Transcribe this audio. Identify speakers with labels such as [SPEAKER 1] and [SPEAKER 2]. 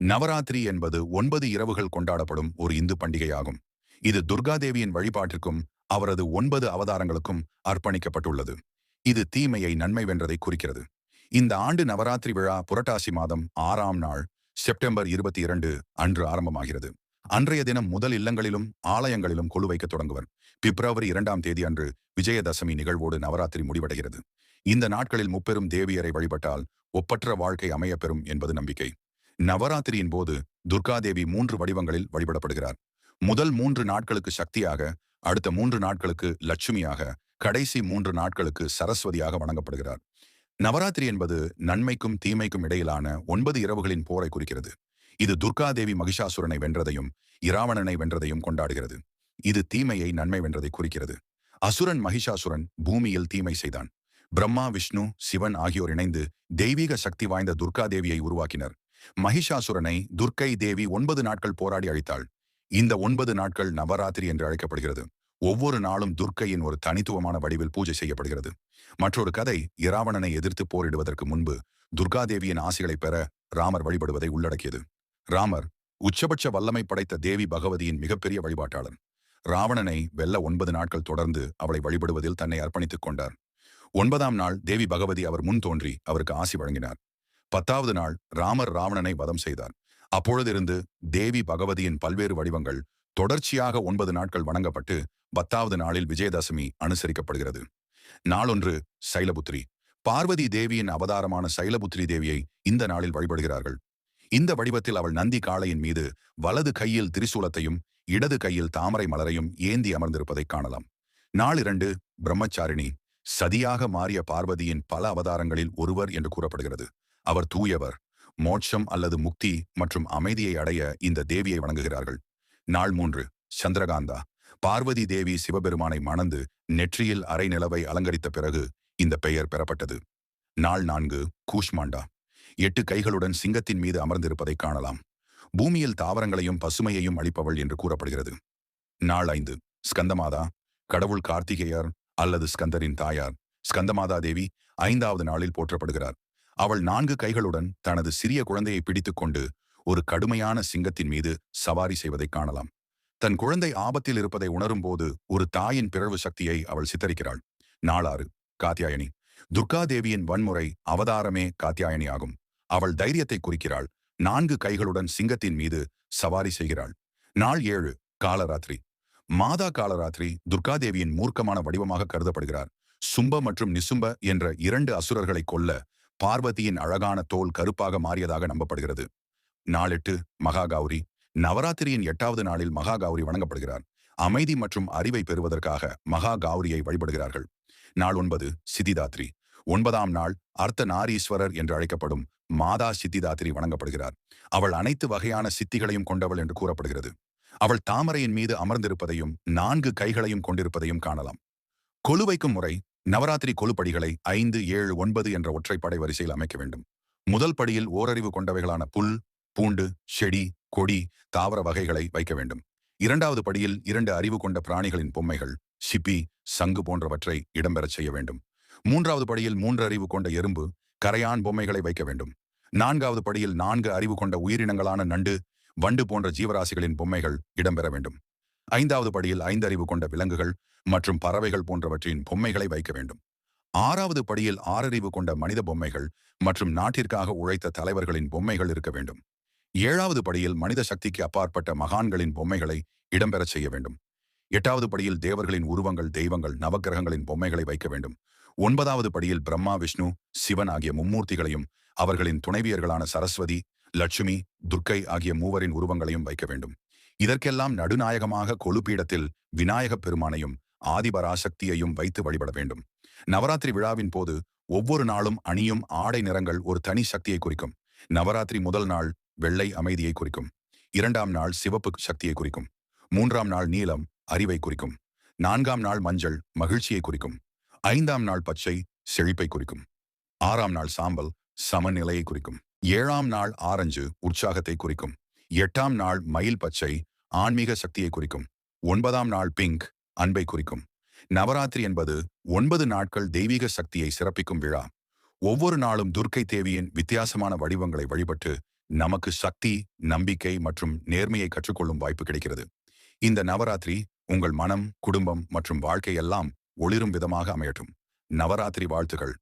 [SPEAKER 1] நவராத்திரி என்பது ஒன்பது இரவுகள் கொண்டாடப்படும் ஒரு இந்து பண்டிகையாகும். இது துர்காதேவியின் வழிபாட்டிற்கும் அவரது ஒன்பது அவதாரங்களுக்கும் அர்ப்பணிக்கப்பட்டுள்ளது. இது தீமையை நன்மை வென்றதை குறிக்கிறது. இந்த ஆண்டு நவராத்திரி விழா புரட்டாசி மாதம் ஆறாம் நாள் செப்டம்பர் இருபத்தி இரண்டு அன்று ஆரம்பமாகிறது. அன்றைய தினம் முதல் இல்லங்களிலும் ஆலயங்களிலும் கொலு வைக்க தொடங்குவர். பிப்ரவரி இரண்டாம் தேதி அன்று விஜயதசமி நிகழ்வோடு நவராத்திரி முடிவடைகிறது. இந்த நாட்களில் முப்பெரும் தேவியரை வழிபட்டால் ஒப்பற்ற வாழ்க்கை அமையப்பெறும் என்பது நம்பிக்கை. நவராத்திரியின் போது துர்காதேவி மூன்று வடிவங்களில் வழிபடப்படுகிறார். முதல் மூன்று நாட்களுக்கு சக்தியாக அடுத்த மூன்று நாட்களுக்கு லட்சுமியாக கடைசி மூன்று நாட்களுக்கு சரஸ்வதியாக வணங்கப்படுகிறார். நவராத்திரி என்பது நன்மைக்கும் தீமைக்கும் இடையிலான ஒன்பது இரவுகளின் போரை குறிக்கிறது. இது துர்காதேவி மகிஷாசுரனை வென்றதையும் இராவணனை வென்றதையும் கொண்டாடுகிறது. இது தீமையை நன்மை வென்றதை குறிக்கிறது. அசுரன் மகிஷாசுரன் பூமியில் தீமை செய்தான். பிரம்மா விஷ்ணு சிவன் ஆகியோர் இணைந்து தெய்வீக சக்தி வாய்ந்த துர்காதேவியை உருவாக்கினர். மகிஷாசுரனை துர்க்கை தேவி ஒன்பது நாட்கள் போராடி அழித்தாள். இந்த ஒன்பது நாட்கள் நவராத்திரி என்று அழைக்கப்படுகிறது. ஒவ்வொரு நாளும் துர்க்கையின் ஒரு தனித்துவமான வடிவில் பூஜை செய்யப்படுகிறது. மற்றொரு கதை இராவணனை எதிர்த்து போரிடுவதற்கு முன்பு துர்காதேவியின் ஆசைகளை பெற ராமர் வழிபடுவதை உள்ளடக்கியது. ராமர் உச்சபட்ச வல்லமை படைத்த தேவி பகவதியின் மிகப்பெரிய வழிபாட்டாளர். ராவணனை வெல்ல ஒன்பது நாட்கள் தொடர்ந்து அவளை வழிபடுவதில் தன்னை அர்ப்பணித்துக் கொண்டார். ஒன்பதாம் நாள் தேவி பகவதி அவர் முன் தோன்றி அவருக்கு ஆசி வழங்கினார். பத்தாவது நாள் ராமர் ராவணனை வதம் செய்தார். அப்பொழுதிருந்து தேவி பகவதியின் பல்வேறு வடிவங்கள் தொடர்ச்சியாக ஒன்பது நாட்கள் வணங்கப்பட்டு பத்தாவது நாளில் விஜயதசமி அனுசரிக்கப்படுகிறது. நாளொன்று சைலபுத்திரி. பார்வதி தேவியின் அவதாரமான சைலபுத்திரி தேவியை இந்த நாளில் வழிபடுகிறார்கள். இந்த வடிவத்தில் அவள் நந்தி காளையின் மீது வலது கையில் திரிசூலத்தையும் இடது கையில் தாமரை மலரையும் ஏந்தி அமர்ந்திருப்பதைக் காணலாம். நாள் இரண்டு பிரம்மச்சாரிணி. சதியாக மாறிய பார்வதியின் பல அவதாரங்களில் ஒருவர் என்று கூறப்படுகிறது. அவர் தூயவர் மோட்சம் அல்லது முக்தி மற்றும் அமைதியை அடைய இந்த தேவியை வணங்குகிறார்கள். நாள் மூன்று சந்திரகாந்தா. பார்வதி தேவி சிவபெருமானை மணந்து நெற்றியில் அரை நிலவை அலங்கரித்த பிறகு இந்த பெயர் பெறப்பட்டது. நாள் நான்கு கூஷ்மாண்டா. எட்டு கைகளுடன் சிங்கத்தின் மீது அமர்ந்திருப்பதை காணலாம். பூமியில் தாவரங்களையும் பசுமையையும் அளிப்பவள் என்று கூறப்படுகிறது. நாள் ஐந்து ஸ்கந்தமாதா. கடவுள் கார்த்திகேயர் அல்லது ஸ்கந்தரின் தாயார் ஸ்கந்தமாதா தேவி ஐந்தாவது நாளில் போற்றப்படுகிறார். அவள் நான்கு கைகளுடன் தனது சிறிய குழந்தையை பிடித்துக்கொண்டு ஒரு கடுமையான சிங்கத்தின் மீது சவாரி செய்வதை காணலாம். தன் குழந்தை ஆபத்தில் இருப்பதை உணரும்போது ஒரு தாயின் பிறழ்வு சக்தியை அவள் சித்தரிக்கிறாள். நாளாறு காத்தியாயனி துர்காதேவியின் வன்முறை அவதாரமே காத்தியாயனி ஆகும். அவள் தைரியத்தை குறிக்கிறாள். நான்கு கைகளுடன் சிங்கத்தின் மீது சவாரி செய்கிறாள். நாள் ஏழு காலராத்திரி. மாதா காலராத்திரி துர்காதேவியின் மூர்க்கமான வடிவமாக கருதப்படுகிறார். சும்ப மற்றும் நிசும்ப என்ற இரண்டு அசுரர்களை கொல்ல பார்வதியின் அழகான தோல் கருப்பாக மாறியதாக நம்பப்படுகிறது. நாளெட்டு மகாகௌரி நவராத்திரியின் எட்டாவது நாளில் மகாகௌரி வணங்கப்படுகிறார். அமைதி மற்றும் அறிவை பெறுவதற்காக மகாகௌரியை வழிபடுகிறார்கள். நாள் ஒன்பது சித்திதாத்ரி ஒன்பதாம் நாள் அர்த்த நாரீஸ்வரர் என்று அழைக்கப்படும் மாதா சித்திதாத்ரி வணங்கப்படுகிறார். அவள் அனைத்து வகையான சித்திகளையும் கொண்டவள் என்று கூறப்படுகிறது. அவள் தாமரையின் மீது அமர்ந்திருப்பதையும் நான்கு கைகளையும் கொண்டிருப்பதையும் காணலாம். கொலுவைக்கும் முறை நவராத்திரி கொலுப்படிகளை ஐந்து ஏழு ஒன்பது என்ற ஒற்றைப்படை வரிசையில் அமைக்க வேண்டும். முதல் படியில் ஓரறிவு கொண்டவைகளான புல் பூண்டு செடி கொடி தாவர வகைகளை வைக்க வேண்டும். இரண்டாவது படியில் இரண்டு அறிவு கொண்ட பிராணிகளின் பொம்மைகள் சிப்பி சங்கு போன்றவற்றை இடம்பெறச் செய்ய வேண்டும். மூன்றாவது படியில் மூன்று அறிவு கொண்ட எறும்பு கரையான் பொம்மைகளை வைக்க வேண்டும். நான்காவது படியில் நான்கு அறிவு கொண்ட உயிரினங்களான நண்டு வண்டு போன்ற ஜீவராசிகளின் பொம்மைகள் இடம்பெற வேண்டும். ஐந்தாவது படியில் ஐந்தறிவு கொண்ட விலங்குகள் மற்றும் பறவைகள் போன்றவற்றின் பொம்மைகளை வைக்க வேண்டும். ஆறாவது படியில் ஆறறிவு கொண்ட மனித பொம்மைகள் மற்றும் நாட்டிற்காக உழைத்த தலைவர்களின் பொம்மைகள் இருக்க வேண்டும். ஏழாவது படியில் மனித சக்திக்கு அப்பாற்பட்ட மகான்களின் பொம்மைகளை இடம்பெறச் செய்ய வேண்டும். எட்டாவது படியில் தேவர்களின் உருவங்கள் தெய்வங்கள் நவக்கிரகங்களின் பொம்மைகளை வைக்க வேண்டும். ஒன்பதாவது படியில் பிரம்மா விஷ்ணு சிவன் ஆகிய மும்மூர்த்திகளையும் அவர்களின் துணைவியர்களான சரஸ்வதி லட்சுமி துர்க்கை ஆகிய மூவரின் உருவங்களையும் வைக்க வேண்டும். இதற்கெல்லாம் நடுநாயகமாக கொழுப்பீடத்தில் விநாயகப் பெருமானையும் ஆதிபராசக்தியையும் வைத்து வழிபட வேண்டும். நவராத்திரி விழாவின் போது ஒவ்வொரு நாளும் அணியும் ஆடை நிறங்கள் ஒரு தனி சக்தியை குறிக்கும். நவராத்திரி முதல் நாள் வெள்ளை அமைதியை குறிக்கும். இரண்டாம் நாள் சிவப்பு சக்தியை குறிக்கும். மூன்றாம் நாள் நீலம் அறிவை குறிக்கும். நான்காம் நாள் மஞ்சள் மகிழ்ச்சியை குறிக்கும். ஐந்தாம் நாள் பச்சை செழிப்பை குறிக்கும். ஆறாம் நாள் சாம்பல் சமநிலையை குறிக்கும். ஏழாம் நாள் ஆரஞ்சு உற்சாகத்தை குறிக்கும். எட்டாம் நாள் மயில் பச்சை ஆன்மீக சக்தியை குறிக்கும். ஒன்பதாம் நாள் பிங்க் அன்பை குறிக்கும். நவராத்திரி என்பது ஒன்பது நாட்கள் தெய்வீக சக்தியை சிறப்பிக்கும் விழா. ஒவ்வொரு நாளும் துர்க்கை தேவியின் வித்தியாசமான வடிவங்களை வழிபட்டு நமக்கு சக்தி நம்பிக்கை மற்றும் நேர்மையை கற்றுக்கொள்ளும் வாய்ப்பு கிடைக்கிறது. இந்த நவராத்திரி உங்கள் மனம் குடும்பம் மற்றும் வாழ்க்கை எல்லாம் ஒளிரும் விதமாக அமையட்டும். நவராத்திரி வாழ்த்துகள்.